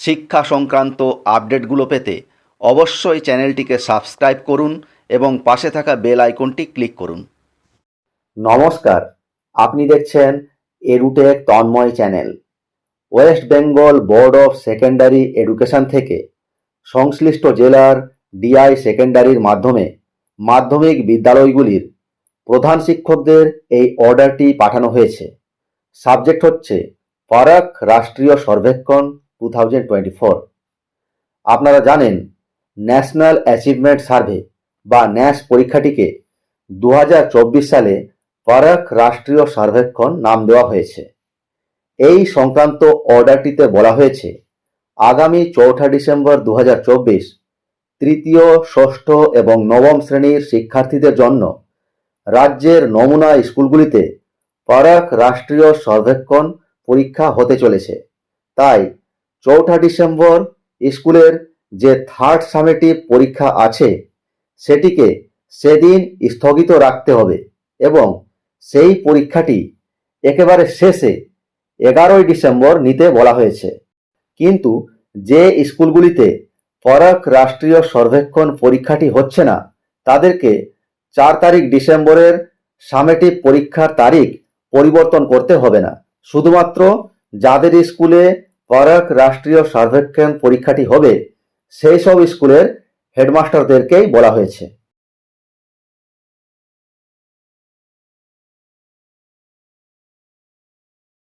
শিক্ষা সংক্রান্ত আপডেটগুলো পেতে অবশ্যই চ্যানেলটিকে সাবস্ক্রাইব করুন এবং পাশে থাকা বেল আইকনটি ক্লিক করুন। নমস্কার, আপনি দেখছেন এ এরুটেক Tanmoy channel. West Bengal board of secondary education থেকে সংশ্লিষ্ট জেলার ডিআই সেকেন্ডারির মাধ্যমে মাধ্যমিক বিদ্যালয়গুলির প্রধান শিক্ষকদের এই অর্ডারটি পাঠানো হয়েছে। সাবজেক্ট হচ্ছে ফারাক রাষ্ট্রীয় সর্বেক্ষণ টু থাউজেন্ড টোয়েন্টি ফোর আপনারা জানেন ন্যাশনাল অ্যাচিভমেন্ট সার্ভে বা ন্যাস পরীক্ষাটিকে দু হাজার চব্বিশ সালে ফারাক রাষ্ট্রীয় সর্বেক্ষণ নাম দেওয়া হয়েছে। এই সংক্রান্ত অর্ডারটিতে বলা হয়েছে, আগামী চৌঠা ডিসেম্বর দু হাজার চব্বিশ তৃতীয়, ষষ্ঠ এবং নবম শ্রেণির শিক্ষার্থীদের জন্য রাজ্যের নমুনা স্কুলগুলিতে ফারাক রাষ্ট্রীয় সর্বেক্ষণ পরীক্ষা হতে চলেছে। তাই চৌঠা ডিসেম্বর স্কুলের যে থার্ড সামেটিভ পরীক্ষা আছে, সেটিকে সেদিন স্থগিত রাখতে হবে এবং সেই পরীক্ষাটি একেবারে শেষে এগারোই ডিসেম্বর নিতে বলা হয়েছে। কিন্তু যে স্কুলগুলিতে ফরাক রাষ্ট্রীয় সর্বেক্ষণ পরীক্ষাটি হচ্ছে না, তাদেরকে চার তারিখ ডিসেম্বরের সামেটিভ পরীক্ষার তারিখ পরিবর্তন করতে হবে না। শুধুমাত্র যাদের স্কুলে ফরাক রাষ্ট্রীয় সার্ভেক্ষণ পরীক্ষাটি হবে সেই সব স্কুলের হেডমাস্টারদেরকেই বলা হয়েছে।